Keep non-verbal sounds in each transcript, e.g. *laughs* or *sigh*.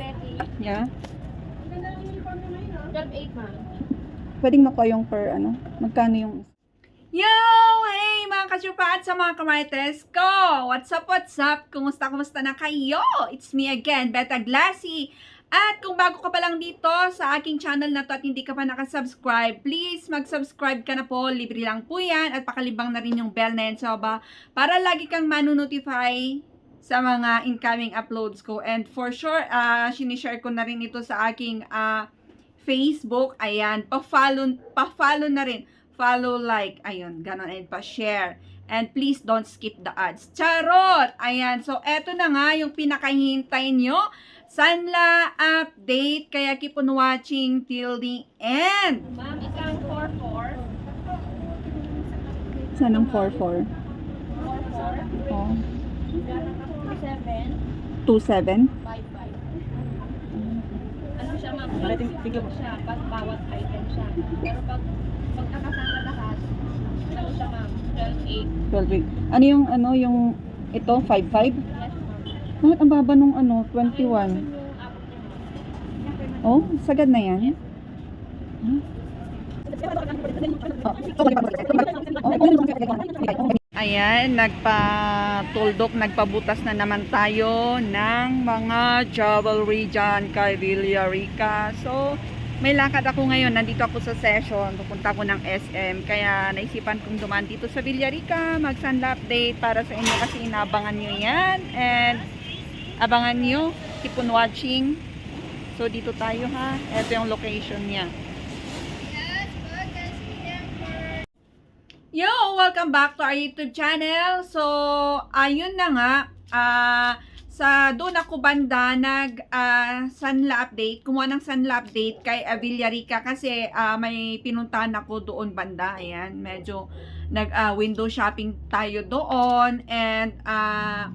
Becky. Yeah. 12.8 ma'am. Pwedeng makuha yung per ano? Magkano yung Yo! Hey mga kachupa at sa mga kamarites ko! What's up, what's up? Kumusta, kumusta na kayo? It's me again, Beta Glassy. At kung bago ka pa lang dito sa aking channel na to at hindi ka pa nakasubscribe, please mag-subscribe ka na po. Libre lang po yan. At pakalibang na rin yung bell na yan sa baba para lagi kang manu-notify sa mga incoming uploads ko. And for sure, uh, sinishare ko na rin ito sa aking ah, Facebook. Ayan, pa-follow, pa-follow na rin. Follow, like, ayun, ganon, and pa-share. And please don't skip the ads. Charot! Ayan, so eto na nga yung pinakahintay nyo. Sanla update. Kaya keep on watching till the end. Ma'am, isang 4-4. Saan ang 4-4? 4-4. Oh. 7. 2-7? 5-5. Ano siya ma'am? Tingnan mo siya. Pag bawat item siya. Pero pag pag nakasama lahat, ano siya ma'am? 12-8. 12 Ano yung, ano, yung, ito, 5-5? Yes ma'am. Bakit ang baba nung, ano, 21? Yung abot niya ma'am. Oh, sagad na yan? Ayan, nagpa-tuldok, nagpabutas na naman tayo ng mga jewelry dyan kay Villarica. So, may lakad ako ngayon. Nandito ako sa session. Pupunta ako ng SM. Kaya naisipan kong dumaan dito sa Villarica. Mag-sand update para sa inyo kasi inabangan nyo yan. And abangan nyo. Keep on watching. So, dito tayo ha. Ito yung location niya. Welcome back to our YouTube channel. So, ayun na nga. ah sa doon ako banda nag ah, Sanla update. Kumuha ng Sanla update kay uh, Villarica kasi ah, may pinuntahan ako doon banda. Ayan, medyo nag ah, window shopping tayo doon and ah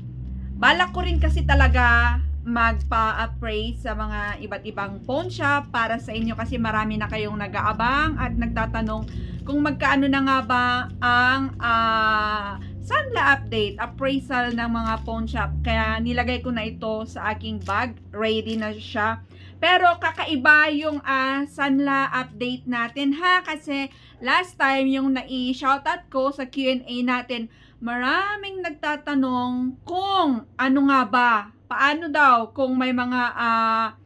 balak ko rin kasi talaga magpa-appraise sa mga iba't ibang pawn shop para sa inyo kasi marami na kayong nag-aabang at nagtatanong kung magkaano na nga ba ang ah, Sanla update, appraisal ng mga pawn shop. Kaya nilagay ko na ito sa aking bag. Ready na siya. Pero kakaiba yung ah, Sanla update natin ha. Kasi last time yung nai-shoutout ko sa Q&A natin, maraming nagtatanong kung ano nga ba, paano daw kung may mga ah,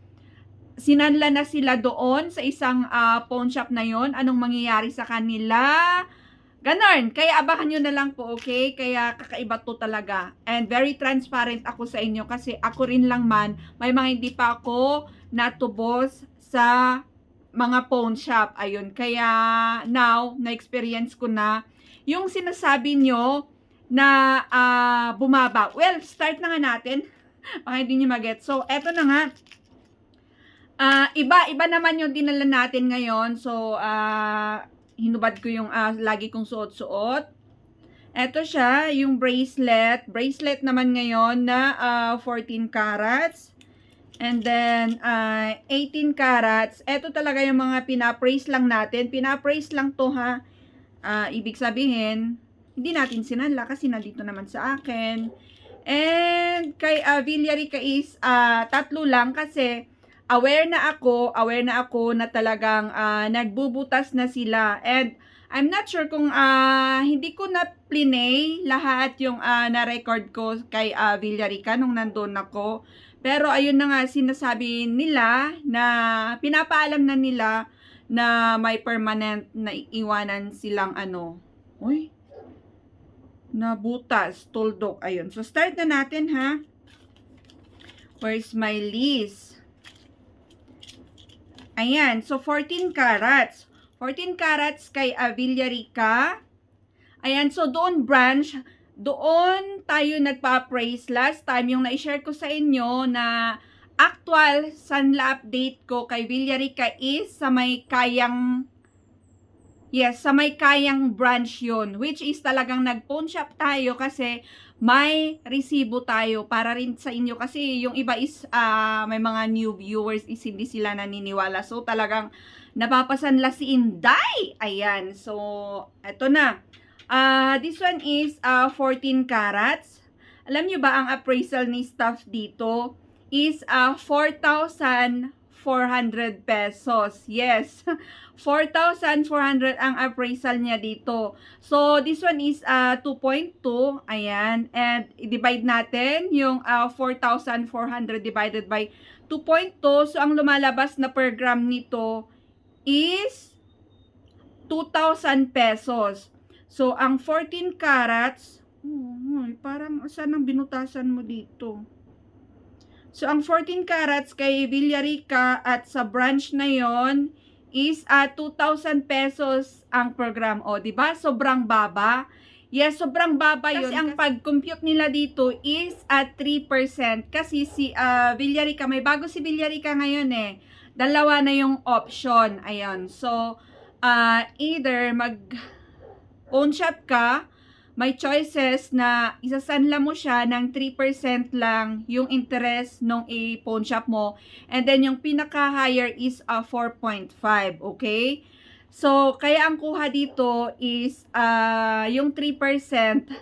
sinanla na sila doon sa isang ah, pawn shop na yon anong mangyayari sa kanila Ganon. Kaya abakan nyo na lang po, okay? Kaya kakaiba to talaga. And very transparent ako sa inyo kasi ako rin lang man, may mga hindi pa ako natubos sa mga pawn shop. Ayun. Kaya now, na-experience ko na yung sinasabi nyo na ah, bumaba. Well, start na nga natin. *laughs* Baka hindi nyo mag-get. So, eto na nga. Ah, iba, iba naman yung dinala natin ngayon. So, ah, hinubad ko yung ah, lagi kong suot-suot. Ito siya, yung bracelet. Bracelet naman ngayon na ah, 14 carats. And then, ah, 18 carats. Ito talaga yung mga pina-praise lang natin. Pina-praise lang to ha. Ah, ibig sabihin, hindi natin sinanla kasi nandito naman sa akin. And kay uh, Villarica is ah, tatlo lang kasi aware na ako, aware na ako na talagang ah, nagbubutas na sila. And I'm not sure kung ah, hindi ko na plinay lahat yung ah, na-record ko kay uh, Villarica nung nandun ako. Pero ayun na nga sinasabi nila na pinapaalam na nila na may permanent na iwanan silang ano. Uy, na butas, tuldok. Ayun. So, start na natin, ha? Where's my list? Ayan. So, 14 carats. 14 carats kay Avillarica. Ayan. So, doon branch, doon tayo nagpa-praise last time. Yung na-share ko sa inyo na actual Sanla update ko kay Villarica is sa may kayang Yes, sa may kayang branch yon which is talagang nag-pawn shop tayo kasi may resibo tayo para rin sa inyo kasi yung iba is ah, may mga new viewers is hindi sila naniniwala. So talagang napapasanla si Inday. Ayan. So eto na. Ah, this one is ah, 14 carats. Alam nyo ba ang appraisal ni staff dito is uh, 4,400 pesos. Yes, *laughs* 4,400 ang appraisal niya dito. So, this one is uh, 2.2. Ayan. And, i-divide natin yung uh, 4,400 divided by 2.2. So, ang lumalabas na per gram nito is 2,000 pesos. So, ang 14 carats, oh, parang saan ang binutasan mo dito? So, ang 14 carats kay Villarica at sa branch na yon is at 2,000 pesos ang program. O, di ba? Sobrang baba. Yes, sobrang baba yun. Kasi ang pag-compute nila dito is at 3%. Kasi si ah, Villarica, may bago si Villarica ngayon eh. Dalawa na yung option. Ayan. So, ah, either mag own shop ka, may choices na isasanla mo siya ng 3% lang yung interest nung i-pawn shop mo. And then yung pinaka-higher is a 4.5, okay? So, kaya ang kuha dito is uh, yung 3%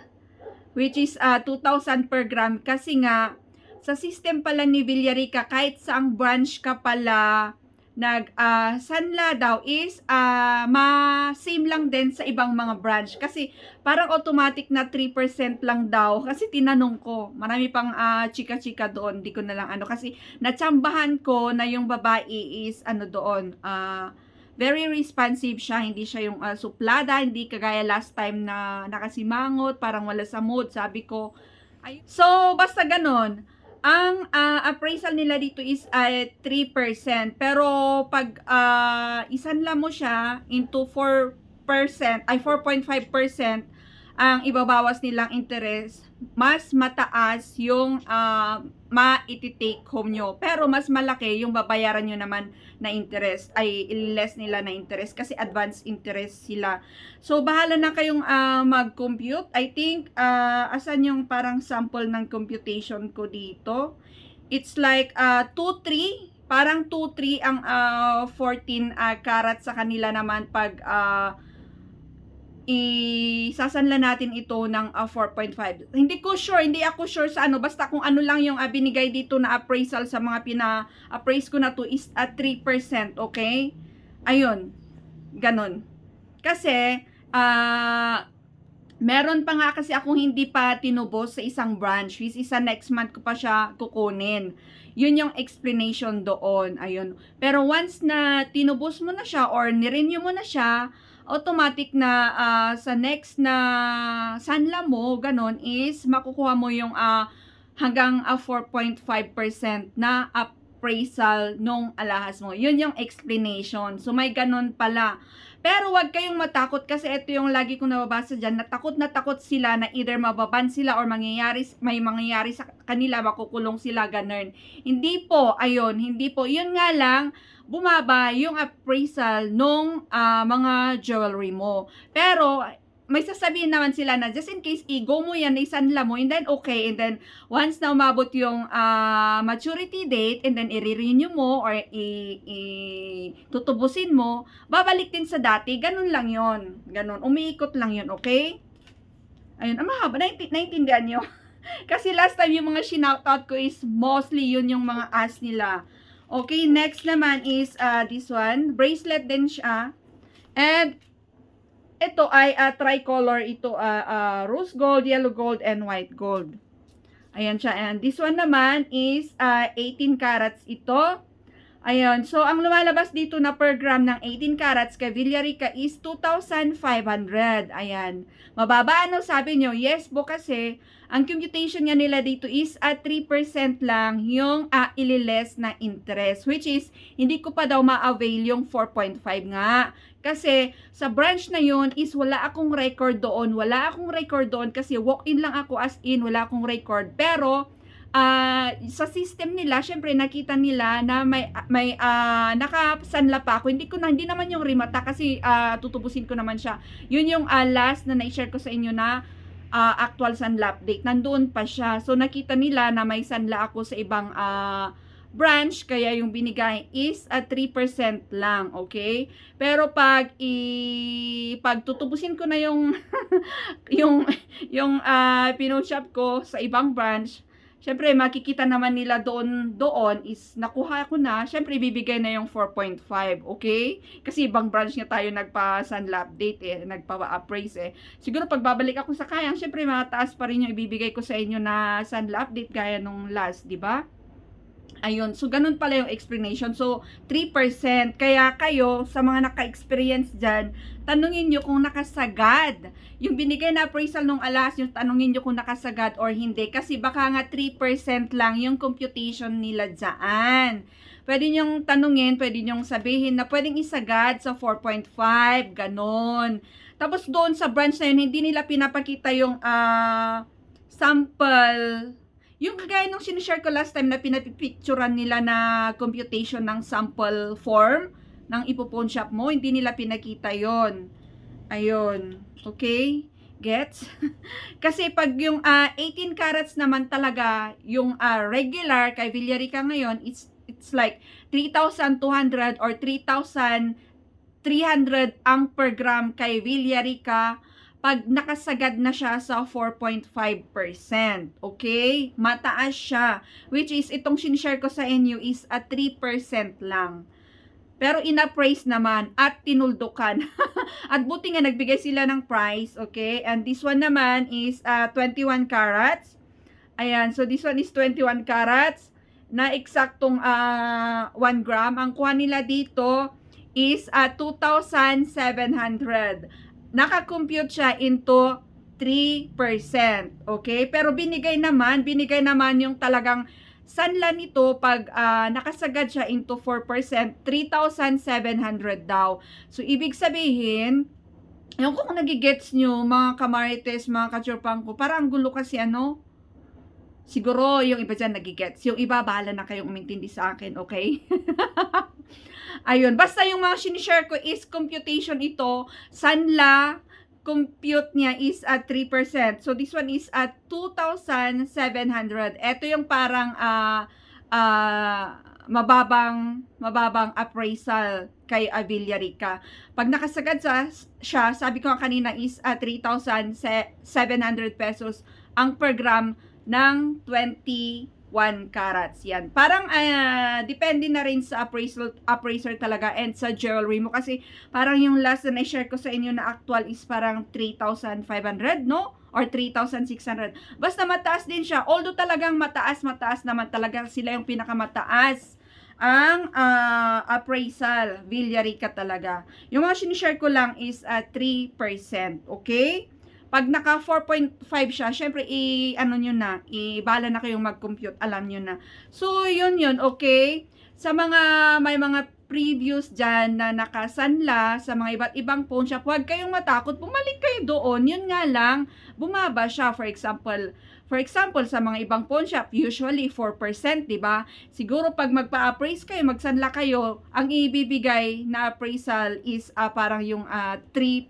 which is uh, 2,000 per gram kasi nga sa system pala ni Villarica kahit saang branch ka pala nag ah, sanla daw is ah, ma-same lang din sa ibang mga branch. Kasi parang automatic na 3% lang daw. Kasi tinanong ko marami pang ah, chika-chika doon. Di ko na lang ano. Kasi natsambahan ko na yung babae is ano doon ah, very responsive siya. Hindi siya yung ah, suplada. Hindi kagaya last time na nakasimangot. Parang wala sa mood. Sabi ko ay so basta ganon ang ah, appraisal nila dito is at 3%. Pero pag uh, isanla mo siya into 4%, ay 4.5%, ang ibabawas nilang interest, mas mataas yung uh, ma-take home nyo. Pero mas malaki yung babayaran nyo naman na interest, ay less nila na interest kasi advance interest sila. So, bahala na kayong uh, mag-compute. I think, uh, asan yung parang sample ng computation ko dito? It's like uh, 2-3, parang 2-3 ang uh, 14 uh, karat sa kanila naman pag uh, isasanla natin ito ng uh, 4.5. Hindi ko sure, hindi ako sure sa ano, basta kung ano lang yung uh, binigay dito na appraisal sa mga pina-appraise ko na to is at 3%, okay? Ayun, ganun. Kasi, ah, uh, meron pa nga kasi akong hindi pa tinubos sa isang branch, which is sa next month ko pa siya kukunin. Yun yung explanation doon, ayun. Pero once na tinubos mo na siya or nirenew mo na siya, automatic na uh, sa next na sanla mo, ganon, is makukuha mo yung uh, hanggang uh, 4.5% na appraisal nung alahas mo. Yun yung explanation. So, may ganon pala. Pero wag kayong matakot kasi ito yung lagi kong nababasa dyan, natakot na takot sila na either mababan sila or mangyayari, may mangyayari sa kanila, makukulong sila, ganun. Hindi po, ayun, hindi po. Yun nga lang, bumaba yung appraisal nung uh, mga jewelry mo. Pero, may sasabihin naman sila na just in case i-go mo yan, isanla mo, and then okay, and then once na umabot yung uh, maturity date, and then i-renew mo or i-tutubusin mo, babalik din sa dati, ganun lang yon ganun, umiikot lang yon okay? Ayun, ang mahaba, naintindihan nyo? *laughs* Kasi last time yung mga shoutout ko is mostly yun yung mga as nila. Okay, next naman is uh, this one. Bracelet din siya. And ito ay uh, tricolor. Ito uh, uh, rose gold, yellow gold, and white gold. Ayan siya. And this one naman is uh, 18 carats ito. Ayan. So, ang lumalabas dito na per gram ng 18 carats kay Villarica is 2,500. Ayan. Mababa ano sabi nyo? Yes po kasi ang computation niya nila dito is at 3% lang yung uh, ililes na interest. Which is, hindi ko pa daw ma-avail yung 4.5 nga. Kasi sa branch na yun is wala akong record doon. Wala akong record doon kasi walk-in lang ako as in. Wala akong record. Pero, uh, sa system nila, syempre nakita nila na may may uh, nakasanla pa ako. Hindi ko na hindi naman yung rimata kasi uh, tutubusin ko naman siya. Yun yung uh, last na na-share ko sa inyo na uh, actual sanla update. Nandoon pa siya. So nakita nila na may sanla ako sa ibang uh, branch kaya yung binigay is at 3% lang, okay? Pero pag i pag ko na yung *laughs* yung yung uh, pinoshop ko sa ibang branch, syempre makikita naman nila doon doon is nakuha ko na, syempre ibibigay na yung 4.5, okay? Kasi ibang branch nga tayo nagpa Sanla update eh, nagpa-appraise eh. Siguro pag babalik ako sa kayang, syempre mataas pa rin yung ibibigay ko sa inyo na Sanla update gaya nung last, di ba? Ayun, so ganun pala yung explanation. So, 3%. Kaya kayo, sa mga naka-experience dyan, tanungin nyo kung nakasagad. Yung binigay na appraisal nung alas, yung tanungin nyo kung nakasagad or hindi. Kasi baka nga 3% lang yung computation nila dyan. Pwede nyong tanungin, pwede nyong sabihin na pwedeng isagad sa 4.5, ganon. Tapos doon sa branch na yun, hindi nila pinapakita yung ah, sample yung kagaya nung sinishare ko last time na pinapicturean nila na computation ng sample form ng ipo-phone shop mo, hindi nila pinakita yon Ayun. Okay? Gets? *laughs* Kasi pag yung ah, 18 carats naman talaga, yung ah, regular kay Villarica ngayon, it's, it's like 3,200 or 3,300 ang per gram kay Villarica pag nakasagad na siya sa 4.5%. Okay? Mataas siya. Which is, itong sinishare ko sa inyo is at 3% lang. Pero in-appraise naman at tinuldukan. *laughs* at buti nga nagbigay sila ng price. Okay? And this one naman is uh, 21 carats. Ayan. So, this one is 21 carats na eksaktong uh, 1 gram. Ang kuha nila dito is uh, 2,700 nakakompute siya into 3%. Okay? Pero binigay naman, binigay naman yung talagang sanla nito pag ah, nakasagad siya into 4%, 3,700 daw. So, ibig sabihin, yung kung nagigets nyo, mga kamarites, mga kachurpang ko, parang ang gulo kasi ano, siguro yung iba dyan nagigets. Yung iba, bahala na kayong umintindi sa akin, okay? *laughs* Ayun, basta yung mga sinishare ko is computation ito. Sanla, compute niya is at 3%. So, this one is at 2,700. Ito yung parang ah ah, mababang mababang appraisal kay Avillarica. Pag nakasagad sa, siya, sabi ko kanina is at 3,700 pesos ang per gram ng 21 carats. Yan. Parang ah, depende na rin sa appraisal, appraiser talaga and sa jewelry mo. Kasi parang yung last na share ko sa inyo na actual is parang 3,500, no? Or 3,600. Basta mataas din siya. Although talagang mataas, mataas naman talaga sila yung pinakamataas ang ah, appraisal. Villarica talaga. Yung mga sinishare ko lang is at 3%. Okay? Pag naka 4.5 siya, syempre i ano niyo na, ibala na kayong mag-compute, alam niyo na. So, yun yun, okay? Sa mga may mga previews dyan na nakasanla sa mga iba't ibang phone shop, huwag kayong matakot, bumalik kayo doon. Yun nga lang, bumaba siya. For example, for example, sa mga ibang pawn shop, usually 4%, di ba? Siguro pag magpa-appraise kayo, magsanla kayo, ang ibibigay na appraisal is ah, parang yung ah, 3%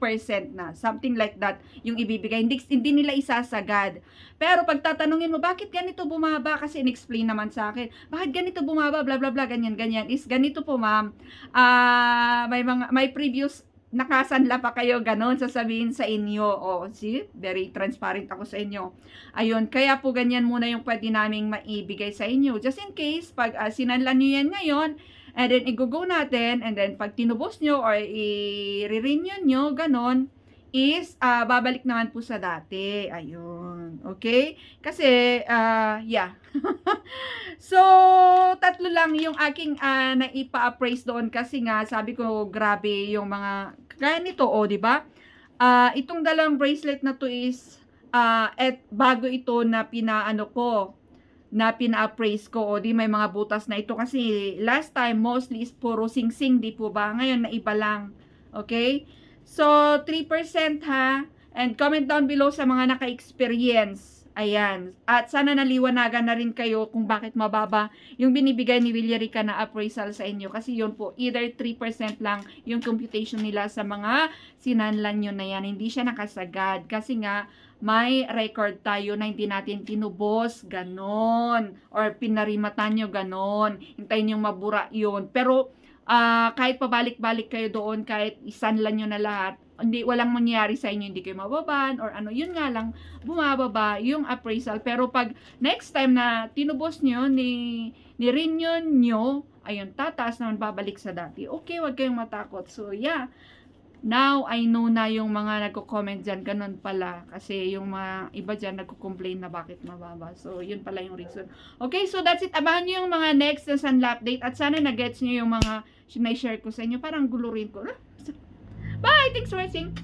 na. Something like that yung ibibigay. Hindi, hindi nila isasagad. Pero pag tatanungin mo, bakit ganito bumaba? Kasi in-explain naman sa akin. Bakit ganito bumaba? Bla bla bla, ganyan, ganyan. Is ganito po ma'am. Ah, may mga, may previous nakasanla pa kayo ganon sasabihin sa inyo. O, see? Very transparent ako sa inyo. Ayun, kaya po ganyan muna yung pwede naming maibigay sa inyo. Just in case, pag uh, sinanla nyo yan ngayon, and then i-go natin, and then pag tinubos nyo or i-renew nyo, ganon, is uh, babalik naman po sa dati. Ayun. Okay? Kasi, uh, yeah. *laughs* so, tatlo lang yung aking uh, naipa-appraise doon kasi nga, sabi ko, grabe yung mga, kaya nito, oh, di ba? Uh, itong dalawang bracelet na to is, uh, bago ito na pinaano ko, na pina-appraise ko, o di may mga butas na ito kasi last time mostly is puro sing-sing, di po ba? Ngayon na iba lang. Okay? So, 3% ha. And comment down below sa mga naka-experience. Ayan. At sana naliwanagan na rin kayo kung bakit mababa yung binibigay ni Villarica na appraisal sa inyo. Kasi yun po, either 3% lang yung computation nila sa mga sinanlan nyo na yan. Hindi siya nakasagad. Kasi nga, may record tayo na hindi natin tinubos, ganon. Or pinarimatan nyo, ganon. Hintayin yung mabura yun. Pero, ah kahit pabalik-balik kayo doon, kahit isanlan nyo na lahat, hindi walang mangyayari sa inyo, hindi kayo mababan or ano, yun nga lang bumababa yung appraisal. Pero pag next time na tinubos nyo ni ni renew nyo, ayun, tataas naman babalik sa dati. Okay, wag kayong matakot. So, yeah. Now, I know na yung mga nagko-comment dyan, ganun pala. Kasi yung mga iba dyan nagko-complain na bakit mababa. So, yun pala yung reason. Okay, so that's it. Abangan nyo yung mga next na Sunla update. At sana nag-gets nyo yung mga sinay-share ko sa inyo. Parang gulo rin ko. Bye! Thanks for watching!